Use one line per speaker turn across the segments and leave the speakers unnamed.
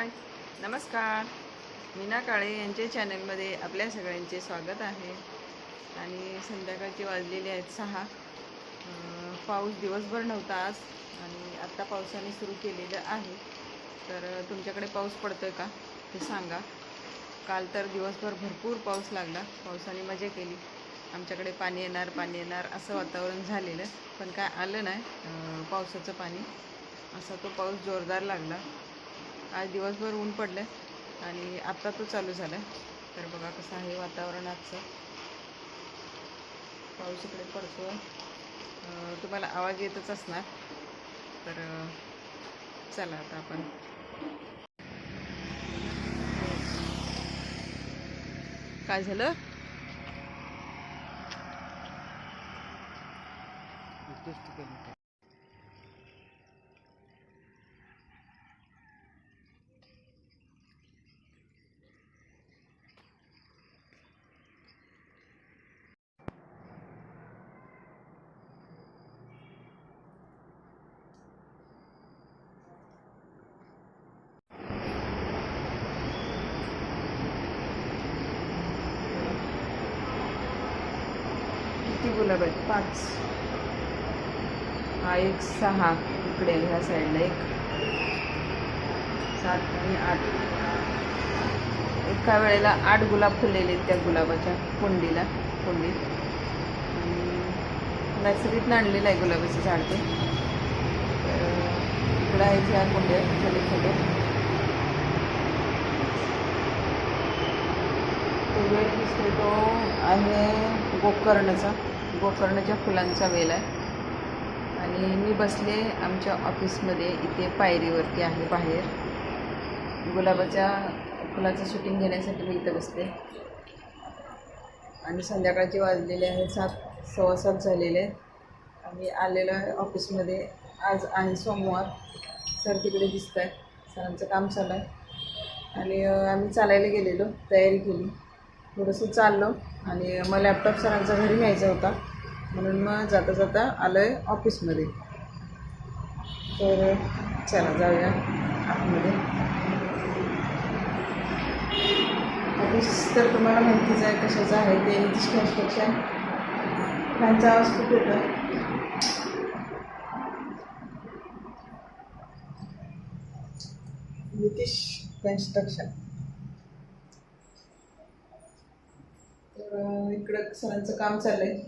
हाय नमस्कार. मीना काळे यांच्या चॅनलमध्ये आपल्या सगळ्यांचे स्वागत आहे. आणि संध्याकाळचे वाजलेले आहेत सहा. पाऊस दिवसभर नव्हता आज आणि आत्ता पावसाने सुरू केलेलं आहे. तर तुमच्याकडे पाऊस पडतो आहे का? ते सांगा. काल तर दिवसभर भरपूर पाऊस लागला. पावसाने मजा केली. आमच्याकडे पाणी येणार पाणी येणार असं वातावरण झालेलं. पण काय आलं नाही पावसाचं पाणी. असा तो पाऊस जोरदार लागला. आज दिवसभर ऊन पडलं आणि आत्ता तो चालू झाला तर बघा कसं आहे वातावरण आजचं पाऊस इकडे पडतो तुम्हाला आवाज येतच असणार. तर चला आता आपण. काय झालं? किती गुलाब आहेत? पाच. हा एक सहा इकडे ह्या साईडला एक. सात आणि आठ. एका वेळेला आठ गुलाब फुललेले आहेत त्या गुलाबाच्या कुंडीला कुंडीत. आणि नर्सरीतनं आणलेलं आहे गुलाबाचं झाड ते. तर इकडं आहे ह्या कुंड्या छोटे छोटे. वेळ दिसतो तो आहे. गोकर्णचा गोकर्णाच्या फुलांचा वेल आहे. आणि मी बसले आमच्या ऑफिसमध्ये इथे पायरीवरती आहे बाहेर. गुलाबाच्या फुलाचं शूटिंग घेण्यासाठी मी इथं बसते आणि संध्याकाळचे वाजलेले आहे सात सव्वा सात झालेले. आहेत आम्ही आलेलो आहे ऑफिसमध्ये. आज आहे सोमवार. सर तिकडे दिसत आहे सरांचं काम चालू आहे. आणि आम्ही चालायला गेलेलो तयारी केली. थोडंसं चाललो आणि मग लॅपटॉप सरांचा घरी न्यायचा होता. म्हणून मग जाता जाता आलं आहे ऑफिसमध्ये तर चला जाऊया आतमध्ये. ऑफिस तर तुम्हाला माहितीच आहे कशाचं आहे ते नितीश कन्स्ट्रक्शन त्यांचा आवाज खूप येतो नितीश कन्स्ट्रक्शन तर इकडं सरांचं काम चाललंय.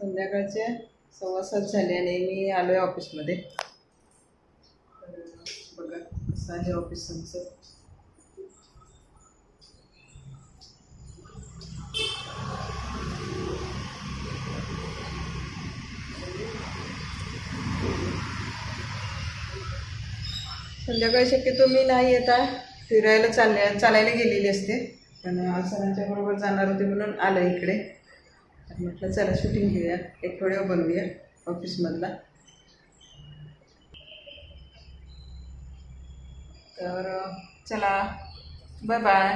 संध्याकाळचे सव्वा सात झाले आणि मी आलो आहे ऑफिसमध्ये बघा कसं आहे ऑफिस आमचं संध्याकाळी शक्यतो मी नाही येता फिरायला चालल्या चालायला गेलेली असते. पण आज सरांच्या बरोबर जाणार होते म्हणून आलं इकडे. म्हटलं चला शूटिंग घेऊया. एक व्हिडिओ बनवूया ऑफिसमधला तर चला. Bye bye